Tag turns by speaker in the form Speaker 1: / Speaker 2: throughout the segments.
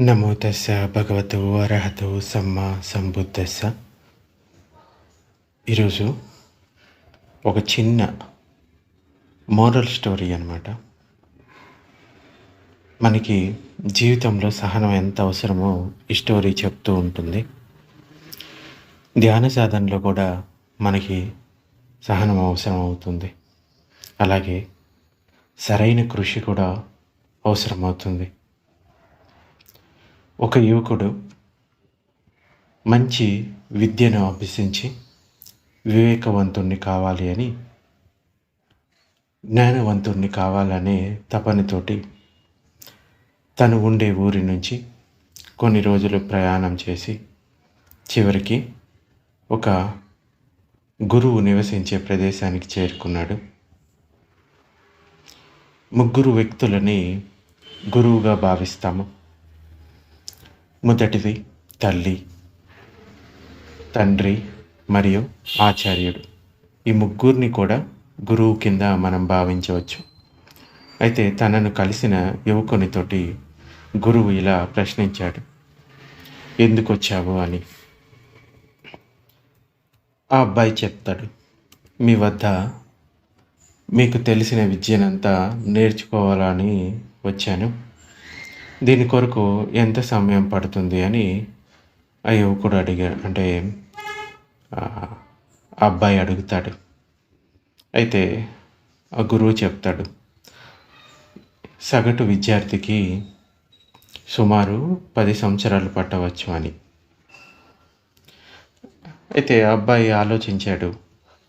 Speaker 1: నమో తస్స భగవతు అర్హతు సమ్మ సంబుద్ధస్స ఈరోజు ఒక చిన్న మోరల్ స్టోరీ అనమాట మనకి జీవితంలో సహనం ఎంత అవసరమో ఈ స్టోరీ చెప్తూ ఉంటుంది. ధ్యాన సాధనలో కూడా మనకి సహనం అవసరం అవుతుంది. అలాగే సరైన కృషి కూడా అవసరమవుతుంది. ఒక యువకుడు మంచి విద్యను అభ్యసించి వివేకవంతుణ్ణి కావాలి అని జ్ఞానవంతుణ్ణి కావాలనే తపనతోటి తను ఉండే ఊరి నుంచి కొన్ని రోజులు ప్రయాణం చేసి చివరికి ఒక గురువు నివసించే ప్రదేశానికి చేరుకున్నాడు. ముగ్గురు వ్యక్తులని గురువుగా భావిస్తాము. మొదటిది తల్లి తండ్రి మరియు ఆచార్యుడు. ఈ ముగ్గురిని కూడా గురువు కింద మనం భావించవచ్చు. అయితే తనను కలిసిన యువకునితోటి గురువు ఇలా ప్రశ్నించాడు ఎందుకు వచ్చావు అని? ఆ అబ్బాయి చెప్తాడు మీ వద్ద మీకు తెలిసిన విద్యనంతా నేర్చుకోవాలని వచ్చాను. దీని కొరకు ఎంత సమయం పడుతుంది అని ఆ యువకుడు అడిగా. అంటే అబ్బాయి అడుగుతాడు. అయితే ఆ గురువు చెప్తాడు సగటు విద్యార్థికి సుమారు పది సంవత్సరాలు పట్టవచ్చు అని. అయితే అబ్బాయి ఆలోచించాడు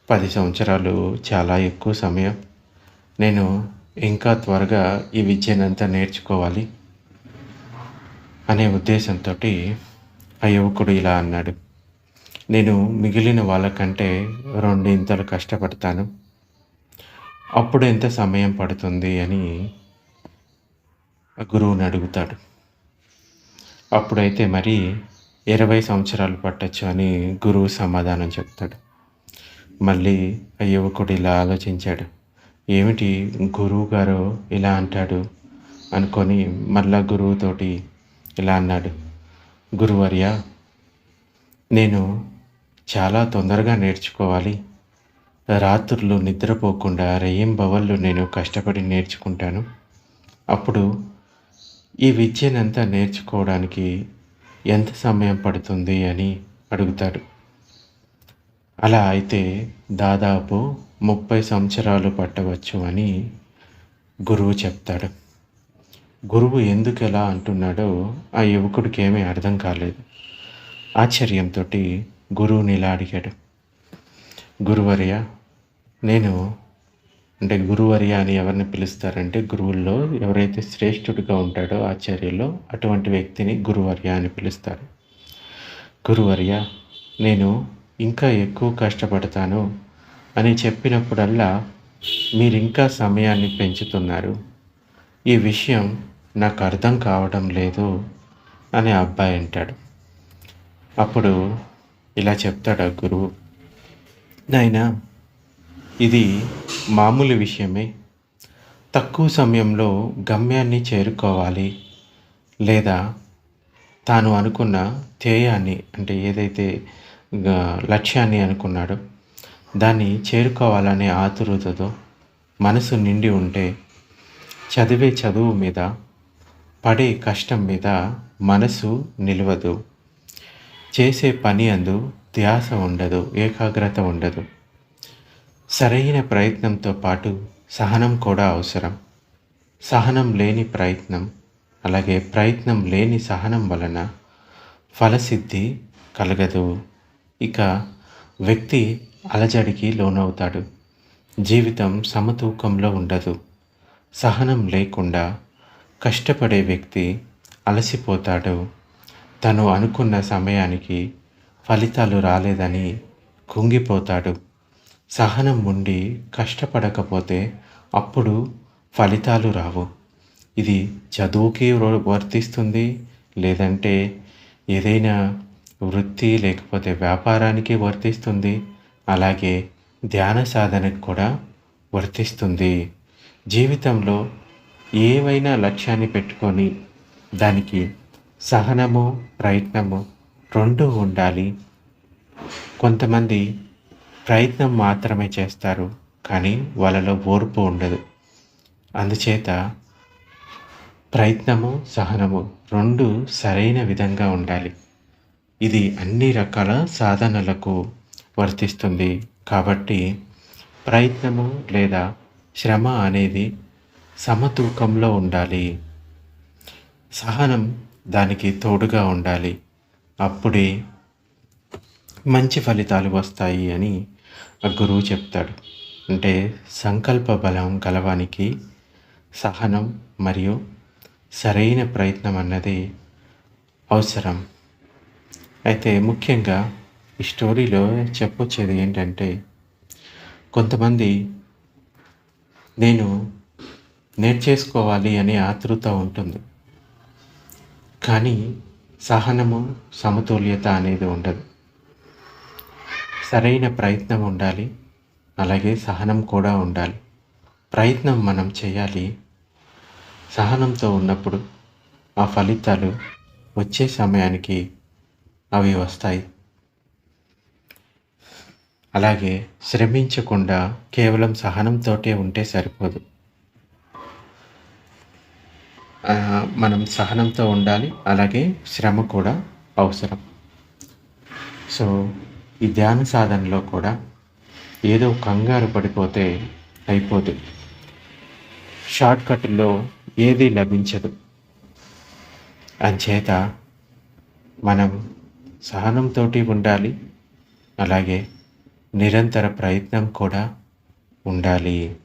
Speaker 1: పది సంవత్సరాలు చాలా ఎక్కువ సమయం. నేను ఇంకా త్వరగా ఈ విద్యనంతా నేర్చుకోవాలి. అనే ఉద్దేశంతో ఆ యువకుడు ఇలా అన్నాడు. నేను మిగిలిన వాళ్ళకంటే రెండింతలు కష్టపడతాను. అప్పుడు ఎంత సమయం పడుతుంది? అని ఆ గురువుని అడుగుతాడు. అప్పుడైతే మరి ఇరవై సంవత్సరాలు పట్టచ్చు అని గురువు సమాధానం చెప్తాడు. మళ్ళీ ఆ యువకుడు ఇలా ఆలోచించాడు. ఏమిటి గురువు గారు ఇలా అంటాడు? అనుకొని మళ్ళా గురువుతోటి ఇలా అన్నాడు. గురువర్య నేను చాలా తొందరగా నేర్చుకోవాలి. రాత్రులు నిద్రపోకుండా బవళ్ళు నేను కష్టపడి నేర్చుకుంటాను. అప్పుడు ఈ విద్యనంతా నేర్చుకోవడానికి ఎంత సమయం పడుతుంది? అని అడుగుతాడు. అలా అయితే దాదాపు ముప్పై సంవత్సరాలు పట్టవచ్చు అని గురువు చెప్తాడు. గురువు ఎందుకు ఎలా అంటున్నాడో ఆ యువకుడికి ఏమీ అర్థం కాలేదు. ఆశ్చర్యంతో గురువుని ఇలా అడిగాడు. గురువర్య నేను అంటే గురువర్య అని ఎవరిని పిలుస్తారంటే గురువుల్లో ఎవరైతే శ్రేష్ఠుడిగా ఉంటాడో ఆచార్యుల్లో అటువంటి వ్యక్తిని గురువర్య అని పిలుస్తారు. గురువర్య నేను ఇంకా ఎక్కువ కష్టపడతాను అని చెప్పినప్పుడల్లా మీరు ఇంకా సమయాన్ని పెంచుతున్నారు. ఈ విషయం నాకు అర్థం కావడం లేదు అని అబ్బాయి అంటాడు. అప్పుడు ఇలా చెప్తాడు ఆ గురువు? నాయనా ఇది మామూలు విషయమే. తక్కువ సమయంలో గమ్యాన్ని చేరుకోవాలి. లేదా తాను అనుకున్న ధ్యేయాన్ని అంటే ఏదైతే లక్ష్యాన్ని అనుకున్నాడో దాన్ని చేరుకోవాలనే ఆతురతతో మనసు నిండి ఉంటే చదివే చదువు మీద పడే కష్టం మీద మనసు నిలవదు. చేసే పని అందు ధ్యాస ఉండదు ఏకాగ్రత ఉండదు. సరైన ప్రయత్నంతో పాటు సహనం కూడా అవసరం. సహనం లేని ప్రయత్నం అలాగే ప్రయత్నం లేని సహనం వలన ఫలసిద్ధి కలగదు. ఇక వ్యక్తి అలజడికి లోనవుతాడు. జీవితం సమతూకంలో ఉండదు. సహనం లేకుండా కష్టపడే వ్యక్తి అలసిపోతాడు. తను అనుకున్న సమయానికి ఫలితాలు రాలేదని కుంగిపోతాడు. సహనం ఉండి కష్టపడకపోతే అప్పుడు ఫలితాలు రావు. ఇది చదువుకి వర్తిస్తుంది లేదంటే ఏదైనా వృత్తి లేకపోతే వ్యాపారానికి వర్తిస్తుంది. అలాగే ధ్యాన సాధనకు కూడా వర్తిస్తుంది. జీవితంలో ఏవైనా లక్ష్యాన్ని పెట్టుకొని దానికి సహనము ప్రయత్నము రెండూ ఉండాలి. కొంతమంది ప్రయత్నం మాత్రమే చేస్తారు కానీ వాళ్ళలో ఓర్పు ఉండదు. అందుచేత ప్రయత్నము సహనము రెండు సరైన విధంగా ఉండాలి. ఇది అన్ని రకాల సాధనలకు వర్తిస్తుంది. కాబట్టి ప్రయత్నము లేదా శ్రమ అనేది సమతూకంలో ఉండాలి. సహనం దానికి తోడుగా ఉండాలి. అప్పుడే మంచి ఫలితాలు వస్తాయి అని ఆ గురువు చెప్తాడు. అంటే సంకల్ప బలం గలవానికి సహనం మరియు సరైన ప్రయత్నం అన్నది అవసరం. అయితే ముఖ్యంగా ఈ స్టోరీలో చెప్పొచ్చేది ఏంటంటే కొంతమంది నేను నేర్చేసుకోవాలి అనే ఆతృత ఉంటుంది. కానీ సహనము సమతుల్యత అనేది ఉండదు. సరైన ప్రయత్నం ఉండాలి అలాగే సహనం కూడా ఉండాలి. ప్రయత్నం మనం చేయాలి. సహనంతో ఉన్నప్పుడు ఆ ఫలితాలు వచ్చే సమయానికి అవి వస్తాయి. అలాగే శ్రమించకుండా కేవలం సహనంతోటే ఉంటే సరిపోదు. మనం సహనంతో ఉండాలి. అలాగే శ్రమ కూడా అవసరం. సో ఈ ధ్యాన సాధనలో కూడా ఏదో కంగారు పడిపోతే అయిపోదు. షార్ట్ కట్లో ఏది లభించదు. అంచేత మనం సహనంతో ఉండాలి. అలాగే నిరంతర ప్రయత్నం కూడా ఉండాలి.